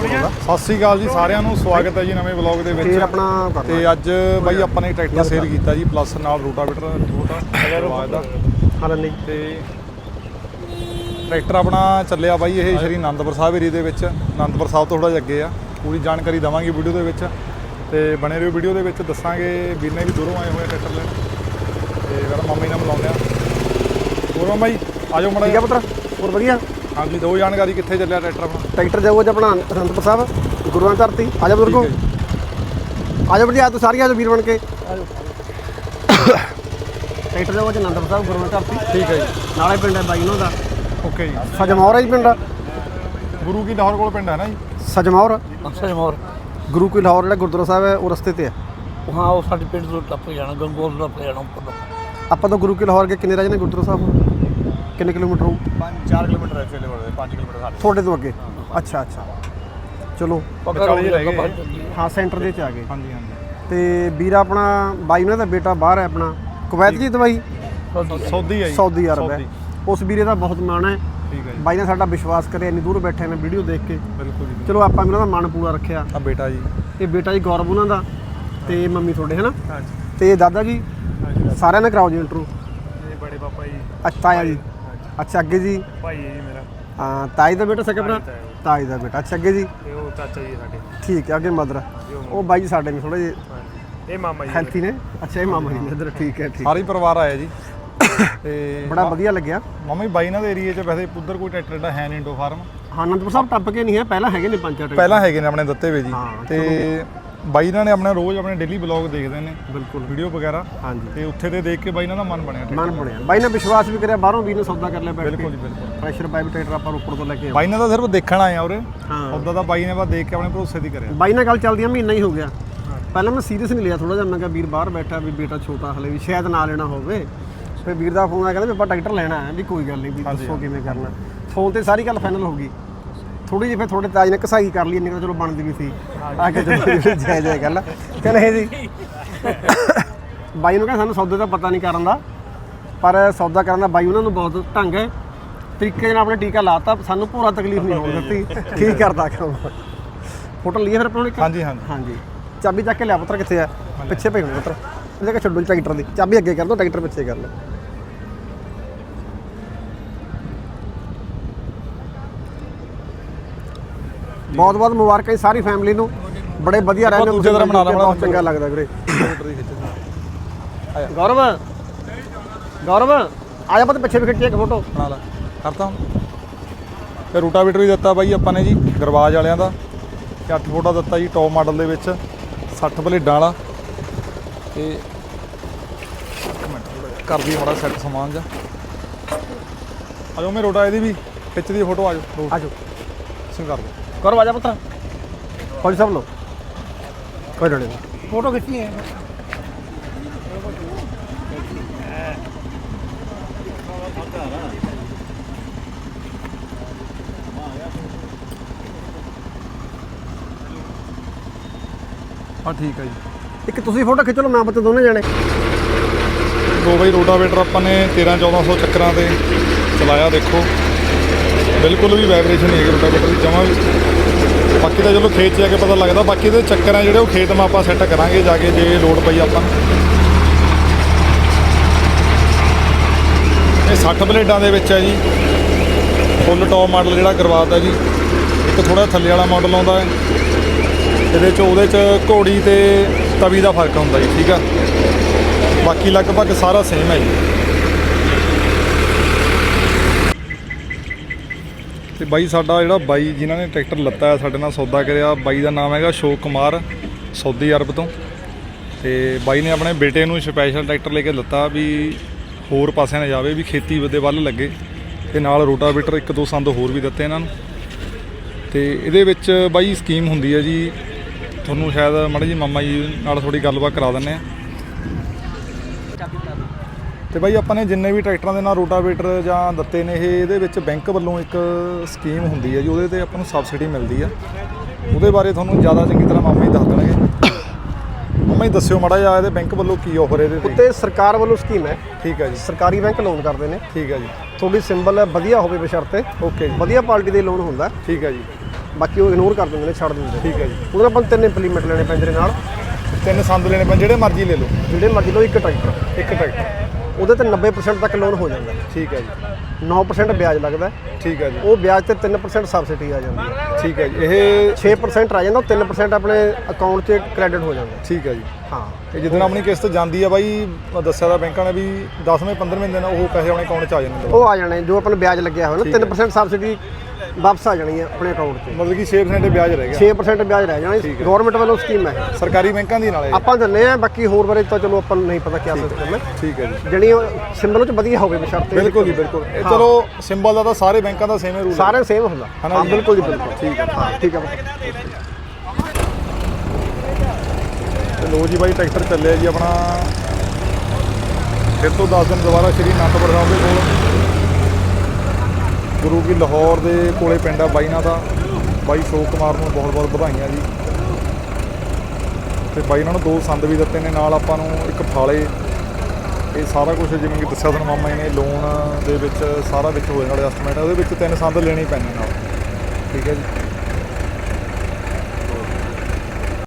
ਸਤਿ ਸ੍ਰੀ ਅਕਾਲ ਜੀ ਸਾਰਿਆਂ ਨੂੰ ਸਵਾਗਤ ਹੈ ਜੀ ਨਵੇਂ ਵਲੌਗ ਦੇ ਫੇਰ ਵਿੱਚ ਆਪਣਾ ਕਰਨਾ। ਤੇ ਅੱਜ ਬਾਈ ਆਪਾਂ ਨੇ ਟਰੈਕਟਰ ਸੇਲ ਕੀਤਾ ਜੀ ਪਲੱਸ ਨਾਲ ਰੋਟਾਵੇਟਰ ਛੋਟਾ ਆਵਾਜ਼ ਦਾ ਤੇ ਟਰੈਕਟਰ ਆਪਣਾ ਚੱਲਿਆ ਬਾਈ ਇਹ ਸ਼੍ਰੀ ਅਨੰਦਪੁਰ ਸਾਹਿਬ ਏਰੀਏ ਦੇ ਵਿੱਚ। ਅਨੰਦਪੁਰ ਸਾਹਿਬ ਤੋਂ ਥੋੜਾ ਜਿਹਾ ਅੱਗੇ ਆ। ਪੂਰੀ ਜਾਣਕਾਰੀ ਦਵਾਂਗੇ ਵੀਡੀਓ ਦੇ ਵਿੱਚ। ਤੇ ਬਣੇ ਰਹੋ ਵੀਡੀਓ ਦੇ ਵਿੱਚ ਦੱਸਾਂਗੇ ਵੀਰ ਨੇ ਵੀ ਦੂਰੋਂ ਆਏ ਹੋਏ ਆ ਟਰੈਕਟਰ ਲੈਣ। ਤੇ ਫਿਰ ਮੰਮੀ ਨਾਲ ਮਿਲਾਉਂਦੇ ਆ। ਹੋਰ ਬਾਈ ਆਜੋ ਮੜਾ ਠੀਕ ਹੈ ਪੁੱਤਰ? ਹੋਰ ਵਧੀਆ? ਹਾਂਜੀ ਦੋ ਜਾਣਕਾਰੀ ਕਿੱਥੇ ਚੱਲਿਆ ਟਰੈਕਟਰ ਆਪਣਾ? ਟਰੈਕਟਰ ਜਾਊਗਾ ਜੀ ਆਪਣਾ ਅਨੰਦਪੁਰ ਸਾਹਿਬ ਗੁਰੂਆਂ ਧਰਤੀ। ਆ ਜਾ ਬਜ਼ੁਰਗੋ। ਆ ਜਾ। ਬੜੀ ਆ ਤੂੰ ਸਾਰੀ ਆ ਜਾ ਵੀਰ ਬਣ ਕੇ। ਟਰੈਕਟਰ ਜਾਊਗਾ ਜੀ ਅਨੰਦਪੁਰ ਸਾਹਿਬ ਗੁਰੂਆਂ ਧਰਤੀ। ਠੀਕ ਹੈ ਜੀ। ਨਾਲੇ ਪਿੰਡ ਹੈ ਬਾਈ ਉਹਨਾਂ ਦਾ। ਓਕੇ ਜੀ। ਸਜਮੌਰ ਹੈ ਜੀ ਪਿੰਡ। ਗੁਰੂ ਕੀ ਲਾਹੌਰ ਕੋਲ ਪਿੰਡ ਹੈ ਨਾ ਜੀ? ਸਜਮੌਰ ਅਕਸਰ ਮੋਰ। ਗੁਰੂ ਕੀ ਲਾਹੌਰ ਜਿਹੜਾ ਗੁਰਦੁਆਰਾ ਸਾਹਿਬ ਹੈ ਉਹ ਰਸਤੇ ਤੇ ਹੈ। ਹਾਂ ਉਹ ਸਾਡੇ ਪਿੰਡ ਤੋਂ ਟੱਪ ਜਾਣਾ ਗੰਗੋਲ ਤੋਂ ਟੱਪ ਜਾਣਾ ਉੱਪਰ। ਆਪਾਂ ਤੋਂ ਗੁਰੂ ਕੀ ਲਾਹੌਰ ਕੇ ਕਿੰਨੇ ਰਹਿ ਜਾਂਦੇ ਗੁਰਦੁਆਰਾ ਸਾਹਿਬ? ਕਿੰਨੇ ਕਿਲੋਮੀਟਰ ਹੋਊ? 4 ਕਿਲੋਮੀਟਰ ਹੈ ਚਲੇ ਵੜੇ 5 ਕਿਲੋਮੀਟਰ ਸਾਡੇ ਤੁਹਾਡੇ ਤੋਂ ਅੱਗੇ? ਅੱਛਾ ਅੱਛਾ। ਚਲੋ। ਵਿਚਾਲੇ ਹੋ ਰਹਿ ਗਏ। ਹਾਂ ਸੈਂਟਰ ਦੇ ਚ ਆ ਗਏ। ਹਾਂਜੀ ਹਾਂਜੀ। ਤੇ ਵੀਰ ਆਪਣਾ ਬਾਈ ਉਹਨਾਂ ਦਾ ਬੇਟਾ ਬਾਹਰ ਹੈ ਆਪਣਾ। ਕੁਵੈਤ ਜੀ ਦਵਾਈ? ਸੌਦੀ ਹੈ। ਜੀ। ਸਾਊਦੀ ਅਰਬ ਹੈ। ਉਸ ਵੀਰੇ ਦਾ ਬਹੁਤ ਮਾਣ ਹੈ। ਠੀਕ ਹੈ ਜੀ। ਬਾਈ ਨੇ ਸਾਡਾ ਵਿਸ਼ਵਾਸ ਕਰਿਆ ਇੰਨੀ ਦੂਰ ਬੈਠੇ ਨੇ ਵੀਡੀਓ ਦੇਖ ਕੇ। ਬਿਲਕੁਲ ਜੀ ਚਲੋ ਆਪਾਂ ਵੀ ਉਹਨਾਂ ਦਾ ਮਨ ਪੂਰਾ ਰੱਖਿਆ। ਆ ਬੇਟਾ ਜੀ। ਇਹ ਬੇਟਾ ਜੀ ਗੌਰਵ ਉਹਨਾਂ ਦਾ ਤੇ ਮੰਮੀ ਤੁਹਾਡੇ ਹਨਾ? ਹਾਂਜੀ। ਤੇ ਦਾਦਾ ਜੀ ਹਾਂਜੀ ਸਾਰਿਆਂ ਨੇ ਕਰਾਓ ਜੀ ਇੰਟਰੋ ਅੱਛਾ ਤਾਇਆ ਜੀ। ਅੱਛਾ ਅੱਗੇ ਜੀ। ਭਾਈ ਹੈ ਜੀ ਮੇਰਾ। ਹਾਂ ਤਾਈ ਦਾ ਬੇਟਾ ਸਕੇ ਭਰਾ ਤਾਈ ਦਾ। ਬੇਟਾ। ਅੱਛਾ ਅੱਗੇ ਜੀ। ਤੇ ਉਹ ਚਾਚਾ ਜੀ ਸਾਡੇ। ਠੀਕ ਹੈ ਅੱਗੇ ਮਦਰ। ਉਹ ਬਾਈ ਜੀ ਸਾਡੇ ਨੇ ਥੋੜੇ ਜਿਹੇ। ਇਹ ਮਾਮਾ ਹੈਲਥੀ ਨੇ? ਅੱਛਾ ਇਹ ਮਾਮਾ ਜੀ ਨੇ। ਇੱਧਰ ਠੀਕ ਹੈ ਠੀਕ। ਸਾਰੀ ਪਰਿਵਾਰ ਆਇਆ ਜੀ। ਤੇ ਬੜਾ ਵਧੀਆ ਲੱਗਿਆ। ਮੰਮੀ ਬਾਈ ਇਹਨਾਂ ਦੇ ਏਰੀਏ 'ਚ ਵੈਸੇ ਉਧਰ ਕੋਈ ਟਰੈਕਟਰ ਦਾ ਹੈ ਨਹੀਂ ਇੰਡੋ ਫਾਰਮ। ਹਾਂ ਅਨੰਦਪੁਰ ਸਾਹਿਬ ਟੱਪ ਕੇ ਨਹੀਂ ਹੈ ਪਹਿਲਾਂ ਹੈਗੇ ਨੇ ਪੰਜ ਚਾਰ ਪਹਿਲਾਂ ਹੈਗੇ ਨੇ ਆਪਣੇ ਦਿੱਤੇ ਵੇ ਜੀ। ਤੇ ਬਾਈ ਇਹਨਾਂ ਨੇ ਆਪਣਾ ਰੋਜ਼ ਆਪਣੇ ਡੇਲੀ ਬਲੌਗ ਦੇਖਦੇ ਨੇ ਬਿਲਕੁਲ। ਵੀਡੀਓ ਵਗੈਰਾ। ਹਾਂਜੀ। ਤੇ ਉੱਥੇ ਦੇ ਦੇਖ ਕੇ ਬਾਈ ਇਹਨਾਂ ਦਾ ਮਨ ਬਣਿਆ ਮਨ ਬਣਿਆ। ਬਾਈ ਨੇ ਵਿਸ਼ਵਾਸ ਵੀ ਕਰਿਆ ਬਾਹਰੋਂ ਵੀ ਨੇ ਸੌਦਾ ਕਰ ਲਿਆ ਬੈਠ ਬਿਲਕੁਲ ਕੇ ਜੀ ਬਿਲਕੁਲ। ਪ੍ਰੈਸ਼ਰ ਪਾਈਪ ਟਰੈਕਟਰ ਆਪਾਂ ਰੋਪੜ ਤੋਂ ਲੈ ਕੇ ਆਏ। ਬਾਈ ਨੇ ਤਾਂ ਸਿਰਫ ਦੇਖਣ ਆਏ ਆ ਉਰੇ। ਹਾਂ। ਉਦਾਂ ਤਾਂ ਬਾਈ ਨੇ ਬਸ ਦੇਖ ਕੇ ਆਪਣੇ ਭਰੋਸੇ ਦੀ ਕਰਿਆ। ਬਾਈ ਨਾਲ ਗੱਲ ਚੱਲਦੀ ਆ ਮਹੀਨਾ ਹੀ ਹੋ ਗਿਆ। ਪਹਿਲਾਂ ਮੈਂ ਸੀਰੀਅਸ ਨਹੀਂ ਲਿਆ ਥੋੜਾ ਜਿਹਾ ਮੈਂ ਕਿਹਾ ਵੀਰ ਬਾਹਰ ਬੈਠਾ ਵੀ ਬੇਟਾ ਛੋਟਾ ਹਲੇ ਵੀ ਸ਼ਾਇਦ ਨਾ ਲੈਣਾ ਹੋਵੇ। ਫਿਰ ਵੀਰ ਦਾ ਫੋਨ ਆਇਆ ਕਹਿੰਦਾ ਵੀ ਆਪਾਂ ਟਰੈਕਟਰ ਲੈਣਾ ਹੈ। ਵੀ ਕੋਈ ਗੱਲ ਨਹੀਂ ਵੀ ਦੱਸੋ ਕਿਵੇਂ ਕਰਨਾ। ਫੋਨ ਤੇ ਸਾਰੀ ਗੱਲ ਫਾਈਨਲ ਹੋ ਗਈ। ਥੋੜੀ ਜਿਹੀ ਫਿਰ ਥੋੜੇ ਤਾਜ ਨੇ ਕਸਾਈ ਕਰ ਲਈ ਇੰਨੀ ਕੁ ਤਾਂ ਚਲੋ ਬਣਦੀ ਵੀ ਸੀ। ਆ ਕੇ ਚਲੋ ਜੈ ਜੈ ਗੱਲ ਕਹਿੰਦੇ ਜੀ। ਬਾਈ ਨੂੰ ਕਹਿੰਦਾ ਸਾਨੂੰ ਸੌਦੇ ਦਾ ਪਤਾ ਨਹੀਂ ਕਰਨ ਦਾ ਪਰ ਸੌਦਾ ਕਰਨ ਦਾ ਬਾਈ ਉਹਨਾਂ ਨੂੰ ਬਹੁਤ ਢੰਗ ਹੈ। ਤਰੀਕੇ ਨਾਲ ਆਪਣੇ ਟੀਕਾ ਲਾਤਾ ਸਾਨੂੰ ਪੂਰਾ ਤਕਲੀਫ ਨਹੀਂ ਹੋਣ ਦਿੱਤੀ। ਠੀਕ ਕਰਦਾ ਕੰਮ? ਫੋਟੋ ਲਈ ਫਿਰ ਆਪਾਂ ਨੂੰ ਇੱਕ। ਹਾਂਜੀ ਹਾਂਜੀ। ਹਾਂਜੀ। ਚਾਬੀ ਚੱਕ ਕੇ ਲਿਆ ਪੁੱਤਰ ਕਿੱਥੇ ਆ? ਪਿੱਛੇ ਪਈ ਹੋਣੀ ਪੁੱਤਰ। ਇਹਦੇ ਕਿ ਛੱਡੋ ਟਰੈਕਟਰ ਦੀ। ਚਾਬੀ ਅੱਗੇ ਕਰ ਦੋ ਟਰੈਕਟਰ ਪਿੱਛੇ ਕਰ ਲਓ। ਬਹੁਤ ਬਹੁਤ ਮੁਬਾਰਕਾਂ ਜੀ ਸਾਰੀ ਫੈਮਿਲੀ ਨੂੰ। ਬੜੇ ਵਧੀਆ ਰਹਿੰਦੇ ਹੋ ਦੂਜੇ ਤਰ੍ਹਾਂ ਬਣਾ ਲਾ, ਬਹੁਤ ਬਣਾ ਚੰਗਾ ਲੱਗਦਾ ਵੀਰੇ। ਗੌਰਵ। ਗੌਰਵ ਆ ਜਾ ਪੁੱਤ ਪਿੱਛੇ ਵੀ ਖਿੱਚੀ ਇੱਕ ਫੋਟੋ ਬਣਾ ਲਾ। ਕਰਤਾ ਹੁਣ। ਤੇ ਰੂਟਾਵੀਟਰ ਵੀ ਦਿੱਤਾ ਬਾਈ ਆਪਾਂ ਨੇ ਜੀ ਗਰਵਾਜ ਵਾਲਿਆਂ ਦਾ। ਤੇ 8 ਫੁੱਟਾ ਦਿੱਤਾ ਜੀ ਟੌਪ ਮਾਡਲ ਦੇ ਵਿੱਚ। 60 ਬਲੇਡਾਂ ਵਾਲਾ। ਤੇ ਇੱਕ ਮਿੰਟ ਮਾੜਾ ਸੈੱਟ ਸਮਾਨ ਜਾ ਆਜੋ ਮੈਂ ਰੋਟਾ ਇਹਦੀ ਵੀ ਖਿੱਚ ਦੀ ਫੋਟੋ ਆਜੋ ਆ ਜਾਓ। ਸਿੰਘ ਕਰ ਦਿਓ। ਗੌਰਵ ਆ ਜਾ ਪੁੱਤ। ਕੋਈ ਸਭ ਲੋ ਕੋਈ ਡੜੇ ਫੋਟੋ ਖਿੱਚੀ ਹੈ। ਹਾਂ ਠੀਕ ਹੈ ਜੀ। ਇੱਕ ਤੁਸੀਂ ਫੋਟੋ ਖਿੱਚ ਲਓ ਮੈਂ ਪੁੱਤ ਦੋਨੇ ਜਣੇ। ਦੋ ਬਾਈ ਰੋਟਾਵੇਟਰ ਆਪਾਂ ਨੇ 13 1400 ਚੱਕਰਾਂ ਤੇ ਚਲਾਇਆ ਦੇਖੋ। ਬਿਲਕੁਲ ਵੀ ਵਾਈਬ੍ਰੇਸ਼ਨ ਨਹੀਂ ਹੈਗੀ ਰੋਟਾਵੇਟਰ ਦੀ ਜਮਾਂ ਵੀ ਬਾਕੀ ਤਾਂ ਚਲੋ ਖੇਤ 'ਚ ਜਾ ਕੇ ਪਤਾ ਲੱਗਦਾ। ਬਾਕੀ ਇਹਦੇ ਚੱਕਰ ਆ ਜਿਹੜੇ ਉਹ ਖੇਤ ਮਾ ਆਪਾਂ ਸੈੱਟ ਕਰਾਂਗੇ, ਜਾ ਕੇ ਜੇ ਲੋਡ ਪਈ ਆਪਾਂ। ਨੂੰ। ਇਹ 60 ਬਲੇਡਾਂ ਦੇ ਵਿੱਚ ਹੈ ਜੀ। ਫੁੱਲ ਟੌਪ ਮਾਡਲ ਜਿਹੜਾ ਕਰਵਾਤਾ ਜੀ। ਇੱਕ ਥੋੜਾ ਥੱਲੇ ਵਾਲਾ ਮਾਡਲ ਆਉਂਦਾ ਹੈ। ਇਹਦੇ 'ਚ ਉਹਦੇ 'ਚ ਘੋੜੀ ਤੇ ਤਵੀ ਦਾ ਫ਼ਰਕ ਹੁੰਦਾ ਜੀ, ਠੀਕ ਆ। ਬਾਕੀ ਲਗਭਗ ਸਾਰਾ ਸੇਮ ਹੈ ਜੀ। ਤੇ ਬਾਈ ਸਾਡਾ ਜਿਹੜਾ ਬਾਈ ਜਿਨ੍ਹਾਂ ਨੇ ਟਰੈਕਟਰ ਲੱਤਾ ਹੈ, ਸਾਡੇ ਨਾਲ ਸੌਦਾ ਕਰਿਆ। ਬਾਈ ਦਾ ਨਾਮ ਹੈਗਾ ਸ਼ੋਕ ਕੁਮਾਰ ਸਾਊਦੀ ਅਰਬ ਤੋਂ। ਤੇ ਬਾਈ ਨੇ ਆਪਣੇ ਬੇਟੇ ਨੂੰ ਸਪੈਸ਼ਲ ਟਰੈਕਟਰ ਲੈ ਕੇ ਲੱਤਾ ਵੀ ਹੋਰ ਪਾਸਿਆਂ ਨਾ ਜਾਵੇ, ਵੀ ਖੇਤੀ ਦੇ ਵੱਲ ਲੱਗੇ। ਤੇ ਨਾਲ ਰੋਟਾਵੇਟਰ ਇੱਕ ਦੋ ਸੰਦ ਹੋਰ ਵੀ ਦਿੱਤੇ ਇਹਨਾਂ ਨੂੰ। ਤੇ ਇਹਦੇ ਵਿੱਚ ਬਾਈ ਸਕੀਮ ਹੁੰਦੀ ਹੈ ਜੀ, ਤੁਹਾਨੂੰ ਸ਼ਾਇਦ ਮਾੜਾ ਜੀ ਮਾਮਾ ਜੀ ਨਾਲ ਥੋੜੀ ਗੱਲਬਾਤ ਕਰਾ ਦਿੰਨੇ ਆ ਤੇ ਬਾਈ ਆਪਾਂ ਨੇ ਜਿੰਨੇ ਵੀ ਟਰੈਕਟਰਾਂ ਦੇ ਨਾਲ ਰੋਟਾਵੇਟਰ ਜਾਂ ਦਿੱਤੇ ਨੇ ਇਹ ਇਹਦੇ ਵਿੱਚ ਬੈਂਕ ਵੱਲੋਂ ਇੱਕ ਸਕੀਮ ਹੁੰਦੀ ਹੈ ਜੀ ਉਹਦੇ ਤੇ ਆਪਾਂ ਨੂੰ ਸਬਸਿਡੀ ਮਿਲਦੀ ਆ। ਉਹਦੇ ਬਾਰੇ ਤੁਹਾਨੂੰ ਜ਼ਿਆਦਾ ਚੰਗੀ ਤਰ੍ਹਾਂ ਮਾਮਾ ਜੀ ਦੱਸ ਦੇਣਗੇ। ਮਾਮਾ ਜੀ ਦੱਸਿਓ ਮਾੜਾ ਜਿਹਾ ਇਹਦੇ ਬੈਂਕ ਵੱਲੋਂ ਕੀ ਆਫਰ ਇਹਦੇ ਤੇ? ਉੱਤੇ ਸਰਕਾਰ ਵੱਲੋਂ ਸਕੀਮ ਹੈ। ਠੀਕ ਹੈ ਜੀ। ਸਰਕਾਰੀ ਬੈਂਕ ਲੋਨ ਕਰਦੇ ਨੇ। ਠੀਕ ਹੈ ਜੀ। ਤੁਹਾਡੀ ਸਿੰਬਲ ਵਧੀਆ ਹੋਵੇ ਬਸ਼ਰਤੇ। ਓਕੇ ਜੀ। ਵਧੀਆ ਪਾਰਟੀ ਦੇ ਲੋਨ ਹੁੰਦਾ। ਠੀਕ ਹੈ ਜੀ। ਬਾਕੀ ਉਹ ਇਗਨੋਰ ਕਰ ਦਿੰਦੇ ਨੇ ਛੱਡ ਦਿੰਦੇ ਨੇ। ਠੀਕ ਹੈ ਜੀ। ਉਹਦੇ ਆਪਾਂ ਤਿੰਨ ਇੰਪਲੀਮੈਂਟ ਲੈਣੇ ਪੈਂਦੇ ਨੇ ਨਾਲ। ਤਿੰਨ ਸੰਦ ਲੈਣੇ ਪੈਣ ਜਿਹੜੇ ਮਰਜ਼ੀ ਲੈ ਲਓ। ਜਿਹੜੇ ਮਰਜ਼ੀ ਲਓ ਇੱਕ ਟਰੈਕਟਰ। ਇੱਕ ਟਰੈਕਟਰ। ਉਹਦੇ ਤੇ 90% ਤੱਕ ਲੋਨ ਹੋ ਜਾਂਦਾ। ਹੈ। ਠੀਕ ਹੈ ਜੀ। 9% ਵਿਆਜ ਲੱਗਦਾ। ਹੈ। ਠੀਕ ਹੈ ਜੀ। ਉਹ ਵਿਆਜ ਤੇ 3% ਸਬਸਿਡੀ ਆ ਜਾਂਦੀ ਹੈ। ਠੀਕ ਹੈ ਜੀ। ਇਹ 6% ਰਹਿ ਜਾਂਦਾ ਉਹ 3% ਆਪਣੇ ਅਕਾਊਂਟ 'ਚ ਕ੍ਰੈਡਿਟ ਹੋ ਜਾਂਦਾ। ਹੈ। ਠੀਕ ਹੈ ਜੀ। ਹਾਂ। ਇਹ ਜਦੋਂ ਆਪਣੀ ਕਿਸ਼ਤ ਜਾਂਦੀ ਆ ਬਾਈ ਮੈਂ ਦੱਸਿਆ ਤਾਂ ਬੈਂਕਾਂ ਨੇ ਵੀ 10ਵੇਂ 15ਵੇਂ ਦਿਨ ਉਹ ਪੈਸੇ ਆਪਣੇ ਅਕਾਊਂਟ 'ਚ ਆ ਜਾਂਦੇ ਨੇ। ਉਹ ਆ ਜਾਣੇ ਜੋ ਆਪਾਂ ਨੂੰ ਵਿਆਜ ਲੱਗਿਆ ਹੋਇਆ ਨਾ 3% ਸਬਸਿਡੀ ਵਾਪਸ ਆ ਜਾਣੀ ਹੈ ਆਪਣੇ ਅਕਾਊਂਟ 'ਚ ਮਤਲਬ ਕਿ 6% ਵਿਆਜ ਰਹਿ ਗਿਆ। 6% ਵਿਆਜ ਰਹਿ ਜਾਣਾ। ਗਵਰਨਮੈਂਟ ਵੱਲੋਂ ਸਕੀਮ ਹੈ। ਇਹ। ਸਰਕਾਰੀ ਬੈਂਕਾਂ ਦੀ ਨਾਲ ਆਪਾਂ ਦਿੰਨੇ ਆ ਬਾਕੀ ਹੋਰ ਬਾਰੇ ਤਾਂ ਚਲੋ ਆਪਾਂ ਨੂੰ ਨਹੀਂ ਪਤਾ ਕੀ ਸਿਸਟਮ ਹੈ। ਠੀਕ ਹੈ ਜੀ। ਜਣੀ ਸਿੰਬਲ ਚ ਵਧੀਆ ਹੋਵੇ ਬਸ਼ਰਤੇ ਬਿਲਕੁਲ ਜੀ ਬਿਲਕੁਲ। ਇਹ ਚਲੋ ਸਿੰਬਲ ਦਾ ਤਾਂ ਸਾਰੇ ਬੈਂਕਾਂ ਦਾ ਸੇਮ ਹੀ ਰੂਲ ਹੈ। ਸਾਰੇ ਸੇਮ ਹੁੰਦਾ। ਹਨਾ ਹਾਂ ਜੀ? ਬਿਲਕੁਲ ਜੀ ਬਿਲਕੁਲ। ਠੀਕ ਹੈ। ਹਾਂ ਠੀਕ ਹੈ। ਬਾਈ। ਲੋ ਜੀ ਬਾਈ ਟਰੈਕਟਰ ਚੱਲਿਆ ਜੀ ਆਪਣਾ। ਫਿਰ ਤੋਂ 10 ਦਿਨ ਦੁਬਾਰਾ ਸ਼੍ਰੀ ਅਨੰਦਪੁਰ ਸਾਹਿਬ ਦੇ ਕੋਲ। ਗੁਰੂ ਕੀ ਲਾਹੌਰ ਦੇ ਕੋਲੇ ਪਿੰਡ ਆ ਬਾਈਨਾ ਦਾ। ਬਾਈ ਸ਼ੋਕ ਕੁਮਾਰ ਨੂੰ ਬਹੁਤ ਬਹੁਤ ਵਧਾਈਆਂ ਜੀ। ਤੇ ਬਾਈ ਇਹਨਾਂ ਨੂੰ ਦੋ ਸੰਦ ਵੀ ਦਿੱਤੇ ਨੇ, ਨਾਲ ਆਪਾਂ ਨੂੰ ਇੱਕ ਫਾਲੇ। ਇਹ ਸਾਰਾ ਕੁਝ ਜਿਵੇਂ ਕਿ ਦੱਸਿਆ ਤੁਹਾਨੂੰ ਮਾਮਾ ਜੀ ਨੇ ਲੋਨ ਦੇ ਵਿੱਚ ਸਾਰਾ ਵਿੱਚ ਹੋ ਜਾਣਾ ਐਡਜਸਟਮੈਂਟ ਉਹਦੇ ਵਿੱਚ ਤਿੰਨ ਸੰਦ ਲੈਣੇ ਹੀ ਪੈਣੇ ਨਾਲ। ਠੀਕ ਹੈ ਜੀ।